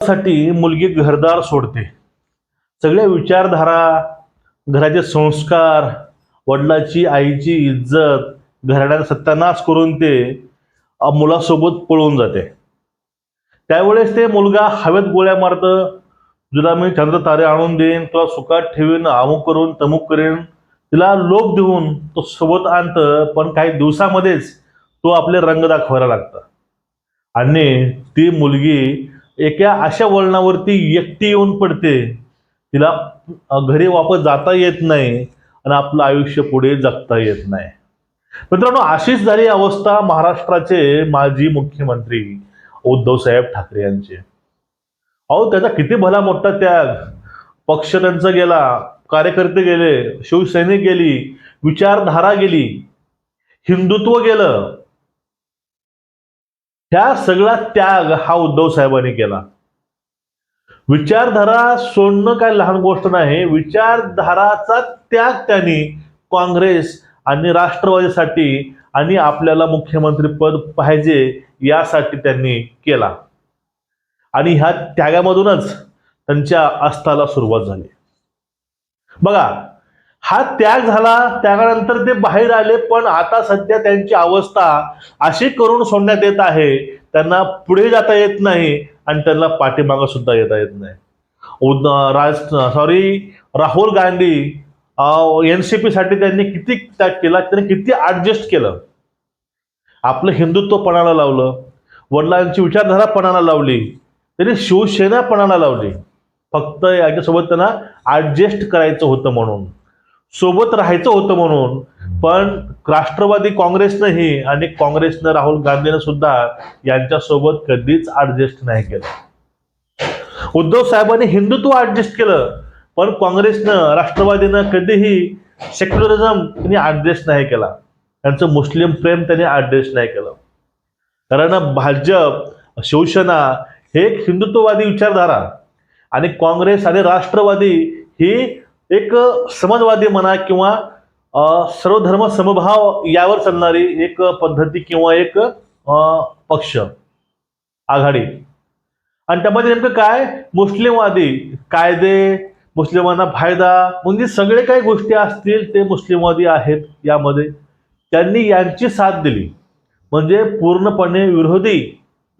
साठी मुलगी घरदार सोडते. सगळ्या विचारधारा घराचे संस्कार वडिलाची आईची इज्जत घराण्याचा सत्यानाश करून ते मुलासोबत पळून जाते. त्यावेळेस ते मुलगा हवेत गोळ्या मारतं तुला मी चंद्र तारे आणून देईन तुला सुखात ठेवीन अमुक करून तमुक करेन. तिला लोक देऊन तो सोबत आणतं पण काही दिवसामध्येच तो आपले रंग दाखवायला लागतं. आणि ती मुलगी एका अशा वळणावरती एकटी येऊन पडते. तिला घरी वापस जाता येत नाही आणि आपलं आयुष्य पुढे जगता येत नाही. मित्रांनो अशीच झाली अवस्था महाराष्ट्राचे माजी मुख्यमंत्री उद्धव साहेब ठाकरे यांचे. अहो त्याचा किती भला मोठा त्याग. पक्ष त्यांचा गेला कार्यकर्ते गेले शिवसैनिक गेली विचारधारा गेली हिंदुत्व गेलं ह्या सगळा त्याग हा उद्धव साहेबांनी केला. विचारधारा सोडणं काय लहान गोष्ट नाही विचारधाराचा त्याग त्यांनी काँग्रेस आणि राष्ट्रवादीसाठी आणि आपल्याला मुख्यमंत्री पद पाहिजे यासाठी त्यांनी केला. आणि ह्या त्यागामधूनच त्यांच्या अस्ताला सुरुवात झाली. बघा हा त्याग झाला त्यागानंतर ते बाहेर आले पण आता सध्या त्यांची अवस्था अशी करून सोडण्यात येत आहे. त्यांना पुढे जाता येत नाही आणि त्यांना पाठीमागं सुद्धा येता येत नाही. उद- Raj sorry Rahul Gandhi N C P साठी त्यांनी किती त्याग केला त्यांनी किती ऍडजस्ट केलं. आपलं हिंदुत्व पणाला लावलं वडिलांची विचारधारा पणाला लावली त्यांनी शिवसेना पणाला लावली. फक्त याच्यासोबत त्यांना ऍडजस्ट करायचं होतं म्हणून. सोबत राहायचं होतं म्हणून. पण राष्ट्रवादी काँग्रेसनंही आणि काँग्रेसनं राहुल गांधीनं सुद्धा यांच्यासोबत कधीच ऍडजस्ट नाही केलं. उद्धव साहेबांनी हिंदुत्व ऍडजस्ट केलं पण काँग्रेसनं राष्ट्रवादीनं कधीही सेक्युलरिझम त्यांनी ऍडजस्ट नाही केला. त्यांचं मुस्लिम प्रेम त्यांनी ऍडजस्ट नाही केलं. कारण भाजप शिवसेना हे एक हिंदुत्ववादी विचारधारा आणि काँग्रेस आणि राष्ट्रवादी ही एक समाजवादी म्हणा किंवा सर्वधर्म समभाव यावर चालणारी एक पद्धती किंवा एक पक्ष आघाडी. आणि त्यामध्ये नेमकं काय? मुस्लिमवादी कायदे मुस्लिमांना फायदा म्हणजे सगळे काही गोष्टी असतील ते मुस्लिमवादी आहेत यामध्ये. त्यांनी यांची साथ दिली. म्हणजे पूर्णपणे विरोधी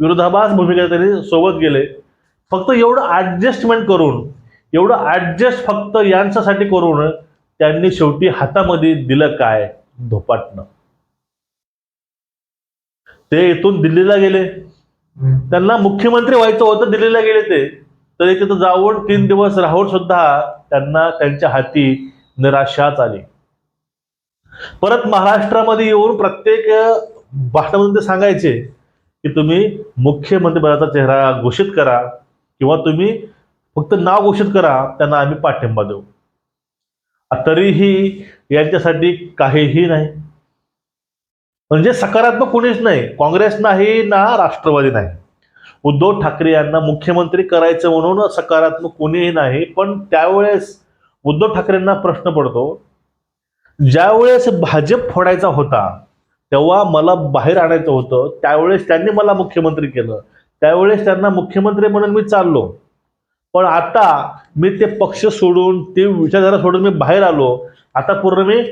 विरोधाभास भूमिका त्यांनी सोबत गेले. फक्त एवढं ॲडजस्टमेंट करून एवढं ऍडजस्ट फक्त यांच्यासाठी करून त्यांनी शेवटी हातामध्ये दिलं काय? धोपाटणं. ते इथून दिल्लीला गेले. त्यांना मुख्यमंत्री व्हायचं होतं दिल्लीला गेले ते. तरी तिथं जाऊन तीन दिवस राहून सुद्धा त्यांना त्यांच्या हाती निराशाच आली. परत महाराष्ट्रामध्ये येऊन प्रत्येक भाषणामध्ये ते सांगायचे की तुम्ही मुख्यमंत्री पदाचा चेहरा घोषित करा किंवा तुम्ही फक्त नाव घोषित करा त्यांना आम्ही पाठिंबा देऊ. तरीही यांच्यासाठी काहीही नाही. म्हणजे सकारात्मक कोणीच नाही. काँग्रेस नाही ना राष्ट्रवादी नाही. उद्धव ठाकरे यांना मुख्यमंत्री करायचं म्हणून सकारात्मक कोणीही नाही पण त्यावेळेस उद्धव ठाकरेंना प्रश्न पडतो ज्यावेळेस भाजप फोडायचा होता तेव्हा मला बाहेर आणायचं होतं त्यावेळेस त्यांनी मला मुख्यमंत्री केलं. त्यावेळेस त्यांना मुख्यमंत्री म्हणून मी चाललो. पण आता मी ते पक्ष सोडून ते विचारधारा सोडून मी बाहेर आलो. आता पूर्ण मी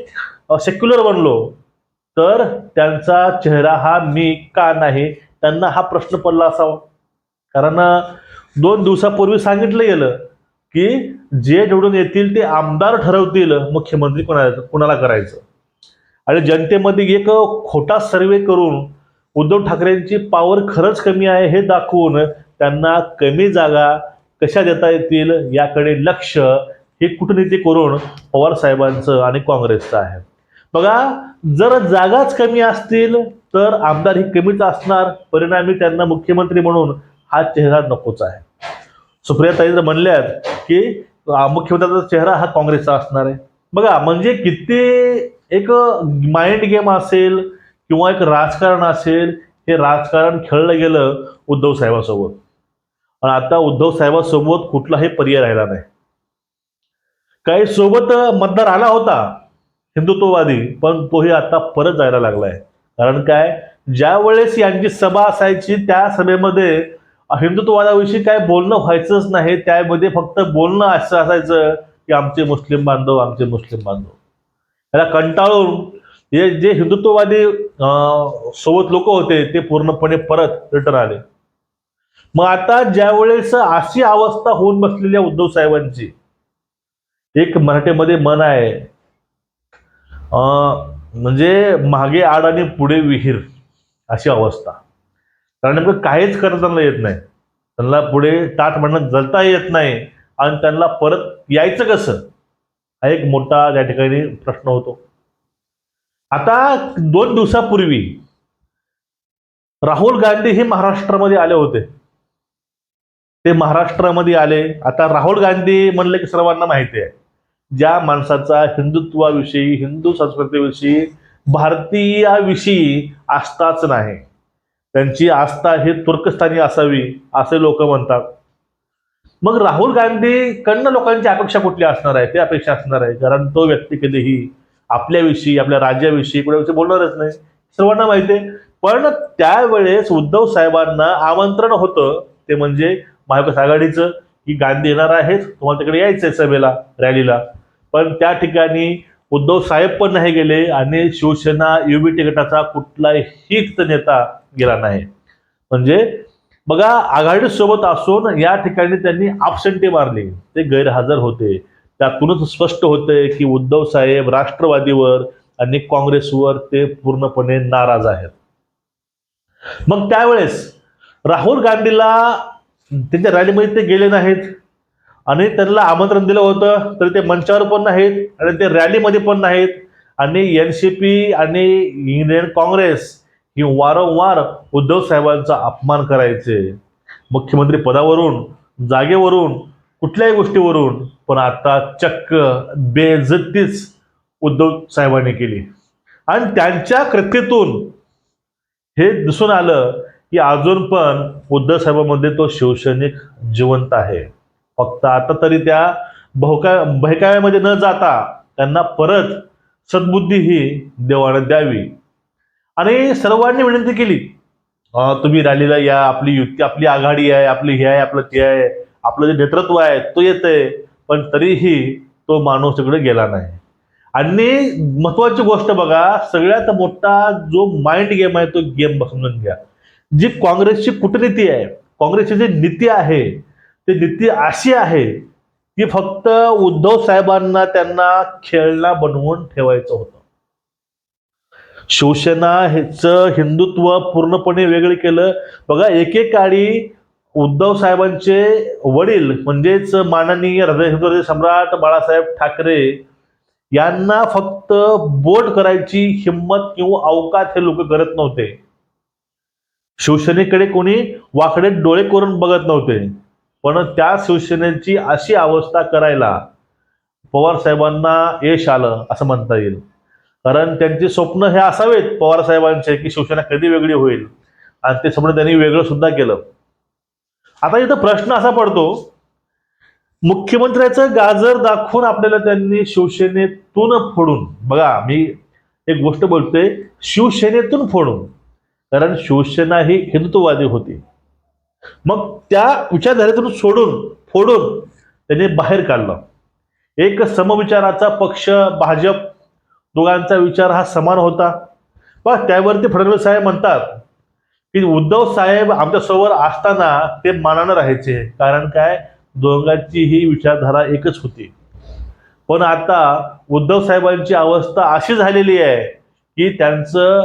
सेक्युलर बनलो. तर त्यांचा चेहरा हा मी का नाही त्यांना हा प्रश्न पडला असावा. कारण दोन दिवसापूर्वी सांगितलं गेलं की जे निवडून येतील ते आमदार ठरवतील मुख्यमंत्री कोणाला कोणाला करायचं. आणि जनतेमध्ये एक खोटा सर्वे करून उद्धव ठाकरेंची पॉवर खरंच कमी आहे हे दाखवून त्यांना कमी जागा कशा देता येतील याकडे लक्ष हे कूटनीती करून पवार साहेबांचं आणि काँग्रेसचं आहे. बघा जर जागाच कमी असतील तर आमदार ही कमीच असणार. परिणामी त्यांना मुख्यमंत्री म्हणून हा चेहरा नकोच आहे. सुप्रियाताई जर म्हणल्यात की मुख्यमंत्र्यांचा चेहरा हा काँग्रेसचा असणार आहे. बघा म्हणजे किती एक माइंड गेम असेल किंवा एक राजकारण असेल हे राजकारण खेळलं गेलं उद्धव साहेबांसोबत. आणि आता उद्धव साहेबांसोबत कुठलाही पर्याय राहिला नाही. काही सोबत मतदार आला होता हिंदुत्ववादी पण तोही आता परत जायला लागलाय. कारण काय? ज्या वेळेस यांची सभा असायची त्या सभेमध्ये हिंदुत्ववादाविषयी काय बोलणं व्हायचंच नाही. त्यामध्ये फक्त बोलणं असं असायचं की आमचे मुस्लिम बांधव आमचे मुस्लिम बांधव. याला कंटाळून हे जे हिंदुत्ववादी अं, सोबत लोक होते ते पूर्णपणे परत रिटर्न आले. मग आता ज्यावेळेस अशी अवस्था होऊन बसलेल्या उद्धव साहेबांची एक मराठीमध्ये मन आहे अं, म्हणजे मागे आड आणि पुढे विहीर अशी अवस्था. कारण नेमकं काहीच करताना त्यांना येत नाही. त्यांना पुढे ताट म्हणणं जलता येत नाही आणि त्यांना परत यायचं कसं? हा एक मोठा त्या ठिकाणी प्रश्न होतो. आता दोन दिवसापूर्वी राहुल गांधी हे महाराष्ट्रामध्ये आले होते. ते महाराष्ट्रामध्ये आले. आता राहुल गांधी म्हणलं की सर्वांना माहिती आहे. ज्या माणसाचा हिंदुत्वाविषयी हिंदू संस्कृतीविषयी भारतीयाविषयी आस्थाच नाही त्यांची आस्था ही तुर्कस्थानी असावी असे लोक म्हणतात. मग राहुल गांधी कडनं लोकांची अपेक्षा कुठली असणार आहे? ते अपेक्षा असणार आहे. कारण तो व्यक्ती कधीही आपल्याविषयी आपल्या राज्याविषयी कुणाविषयी बोलणारच नाही. सर्वांना माहिती आहे. पण त्यावेळेस उद्धव साहेबांना आमंत्रण होतं ते म्हणजे महाविकास आघाडीचं की गांधी येणार आहेत तुम्हाला तिकडे यायचंय सभेला रॅलीला. पण त्या ठिकाणी उद्धव साहेब पण नाही गेले आणि शिवसेना युबीटी गटाचा कुठलाही नेता गेला नाही. म्हणजे बघा आघाडी सोबत असून या ठिकाणी त्यांनी आपसेंटी मारली. ते गैरहजर होते. त्यातूनच स्पष्ट होते की उद्धव साहेब राष्ट्रवादीवर आणि काँग्रेसवर ते पूर्णपणे नाराज आहेत. मग त्यावेळेस राहुल गांधीला त्यांच्या रॅलीमध्ये ते गेले नाहीत. आणि त्यांना आमंत्रण दिलं होतं तर ते मंचावर पण नाहीत आणि ते रॅलीमध्ये पण नाहीत. आणि एन सी पी आणि इंडियन काँग्रेस ही वारंवार उद्धव साहेबांचा अपमान करायचे. मुख्यमंत्री पदावरून जागेवरून कुठल्याही गोष्टीवरून पण आता चक्क बेजतीच उद्धव साहेबांनी केली. आणि त्यांच्या कृतीतून हे दिसून आलं की अजून पण उद्धव साहेबांमध्ये तो शिवसैनिक जिवंत आहे. फक्त आता तरी त्या बहुका बहकाव्यामध्ये न जाता त्यांना परत सद्बुद्धी ही देवानं द्यावी. आणि सर्वांनी विनंती केली तुम्ही रॅलीला या आपली युती आपली आघाडी आहे आपली हे आहे आपलं ते आहे आपलं जे नेतृत्व आहे तो येतंय. पण तरीही तो माणूस तिकडे गेला नाही. आणि महत्वाची गोष्ट बघा सगळ्यात मोठा जो माइंड गेम आहे तो गेम समजून घ्या. जी काँग्रेसची कूटनीती आहे काँग्रेसची जी नीती आहे ती नीती अशी आहे की फक्त उद्धव साहेबांना त्यांना खेळणा बनवून ठेवायचं होतं. शिवसेना ह्याचं हिंदुत्व पूर्णपणे वेगळं केलं. बघा एकेकाळी उद्धव साहेबांचे वडील म्हणजेच माननीय हृदय सम्राट बाळासाहेब ठाकरे यांना फक्त बोट करायची हिंमत किंवा अवकात हे लोक करत नव्हते. शिवसेनेकडे कोणी वाकडे डोळे करून बघत नव्हते. पण त्या शिवसेनेची अशी अवस्था करायला पवार साहेबांना यश आलं असं म्हणता येईल. कारण त्यांचे स्वप्न हे असावेत पवार साहेबांचे की शिवसेना कधी वेगळी होईल. आणि ते स्वप्न त्यांनी वेगळं सुद्धा केलं. आता इथं प्रश्न असा पडतो मुख्यमंत्र्याचं गाजर दाखवून आपल्याला त्यांनी शिवसेनेतून फोडून बघा मी एक गोष्ट बोलतोय शिवसेनेतून फोडून. कारण शिवसेना ही हिंदुत्ववादी होती. मग त्या विचारधारेतून सोडून फोडून त्यांनी बाहेर काढलं. एक समविचाराचा पक्ष भाजप दोघांचा विचार हा समान होता. पण त्यावरती फडणवीस साहेब म्हणतात की उद्धव साहेब आमच्यासोबत असताना ते मानानं राहायचे. कारण काय? दोघांची ही विचारधारा एकच होती. पण आता उद्धव साहेबांची अवस्था अशी झालेली आहे की त्यांचं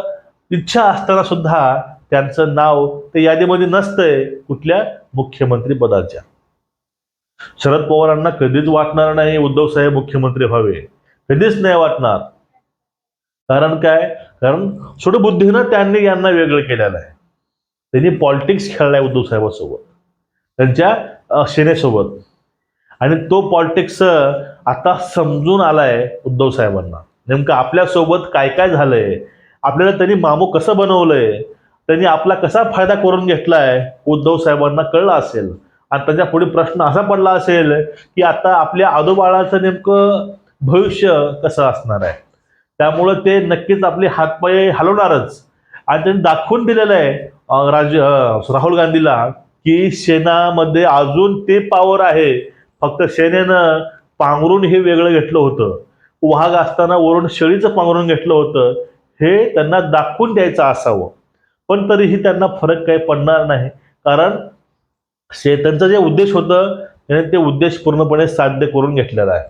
इच्छा असताना सुद्धा त्यांचं नाव ते यादीमध्ये नसतंय कुठल्या मुख्यमंत्री पदाच्या. शरद पवारांना कधीच वाटणार नाही उद्धव साहेब मुख्यमंत्री व्हावे. कधीच नाही वाटणार. कारण काय? कारण सुडबुद्धीनं त्यांनी यांना वेगळं केलेलं आहे. त्यांनी पॉलिटिक्स खेळलाय उद्धव साहेबांसोबत. त्यांच्या सेनेसोबत. आणि तो पॉलिटिक्स आता समजून आलाय उद्धव साहेबांना. नेमकं आपल्यासोबत काय काय झालंय? आपल्याला त्यांनी मामू कसं बनवलंय त्यांनी आपला कसा फायदा करून घेतलाय उद्धव साहेबांना कळलं असेल. आणि त्याच्या पुढे प्रश्न असा पडला असेल की आता आपल्या आदोबाळाचं नेमकं भविष्य कसं असणार आहे? त्यामुळं ते नक्कीच आपले हातपाय हलवणारच. आणि त्यांनी दाखवून दिलेलं आहे राज राहुल गांधीला की सेनामध्ये अजून ते पावर आहे. फक्त सेनेनं पांघरून हे वेगळं घेतलं होतं. वाघ असताना वरून शेळीचं पांघरून घेतलं होतं. हे त्यांना दाखवून द्यायचं असावं. पण तरीही त्यांना फरक काही पडणार नाही. कारण शे त्यांचं जे उद्देश होतं त्याने ते उद्देश पूर्णपणे साध्य करून घेतलेला आहे.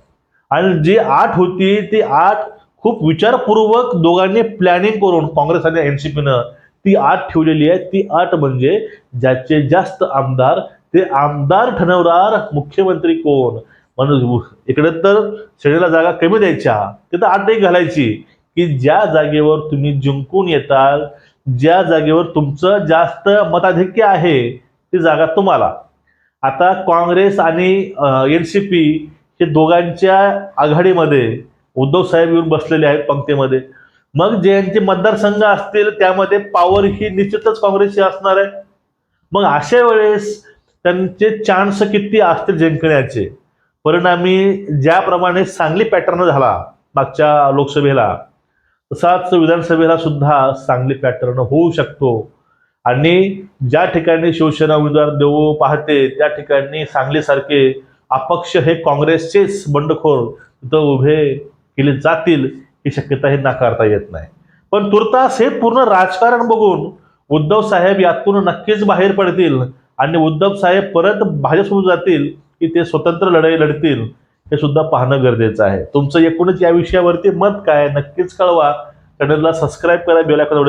आणि जी आठ होती ती आठ खूप विचारपूर्वक दोघांनी प्लॅनिंग करून काँग्रेस आणि एन सी पीनं ती आठ ठेवलेली आहे. ती आठ म्हणजे ज्याचे जास्त आमदार ते आमदार ठरवणार मुख्यमंत्री कोण? म्हणून इकडे तर सेनेला जागा कमी द्यायच्या. तिथं आठ एक घालायची. की ज्या जागेवर तुम्ही जिंकून येताल ज्या जागेवर तुमचं जास्त मताधिक्य आहे ती जागा तुम्हाला. आता काँग्रेस आणि एन सी पी हे दोघांच्या आघाडीमध्ये उद्धव साहेब येऊन बसलेले आहेत पंक्तीमध्ये. मग जे यांचे मतदारसंघ असतील त्यामध्ये पॉवर ही निश्चितच काँग्रेसची असणार आहे. मग अशा वेळेस त्यांचे चान्स किती असतील जिंकण्याचे? परिणामी ज्याप्रमाणे सांगली पॅटर्न झाला मागच्या लोकसभेला तसाच विधानसभेला सुद्धा सांगली पॅटर्न होऊ शकतो. आणि ज्या ठिकाणी शिवसेना उमेदवार देऊ पाहते त्या ठिकाणी सांगलीसारखे अपक्ष हे काँग्रेसचेच बंडखोर तिथं उभे केले जातील ही शक्यता हे नाकारता येत नाही. पण तुर्तास हे पूर्ण राजकारण बघून उद्धव साहेब यातून नक्कीच बाहेर पडतील आणि उद्धव साहेब परत भाजपसोबत जातील की ते स्वतंत्र लढाई लढतील. हे सुद्धा पाहणं गरजेचं आहे. तुमचं एकूणच या विषयावरती मत काय नक्कीच कळवा. चॅनलला सबस्क्राईब करा बेलाकडे